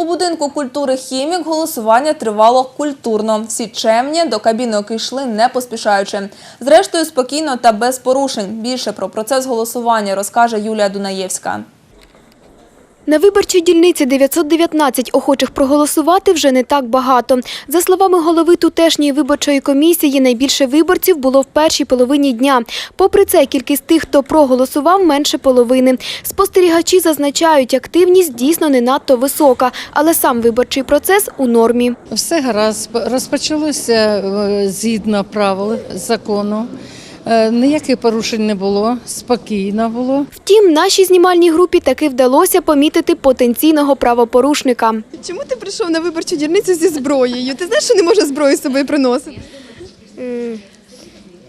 У будинку культури хімік голосування тривало культурно. Всі чемні до кабінок йшли не поспішаючи. Зрештою, спокійно та без порушень. Більше про процес голосування розкаже Юлія Дунаєвська. На виборчій дільниці 919 охочих проголосувати вже не так багато. За словами голови тутешньої виборчої комісії, найбільше виборців було в першій половині дня. Попри це, кількість тих, хто проголосував, менше половини. Спостерігачі зазначають, активність дійсно не надто висока, але сам виборчий процес у нормі. Все гаразд. Розпочалося е, згідно правил закону. Е, Ніяких порушень не було, спокійно було. Втім, нашій знімальній групі таки вдалося помітити потенційного правопорушника. Чому ти прийшов на виборчу дільницю зі зброєю? Ти знаєш, що не може зброю з собою приносити?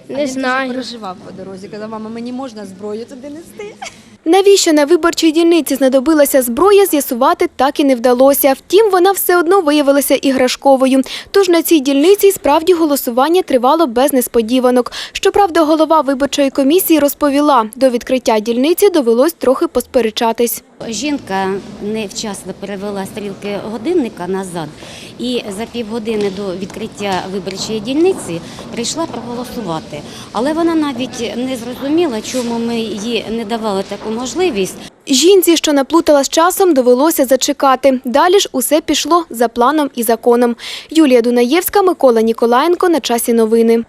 Не знаю. переживав по дорозі, казав, мама, мені можна зброю туди нести. Навіщо на виборчій дільниці знадобилася зброя, з'ясувати так і не вдалося. Втім, вона все одно виявилася іграшковою. Тож на цій дільниці справді голосування тривало без несподіванок. Щоправда, голова виборчої комісії розповіла, до відкриття дільниці довелось трохи посперечатись. Жінка невчасно перевела стрілки годинника назад і за півгодини до відкриття виборчої дільниці прийшла проголосувати. Але вона навіть не зрозуміла, чому ми їй не давали таку можливість. Жінці, що наплутала з часом, довелося зачекати. Далі ж усе пішло за планом і законом. Юлія Дунаєвська, Микола Ніколаєнко. На часі новини.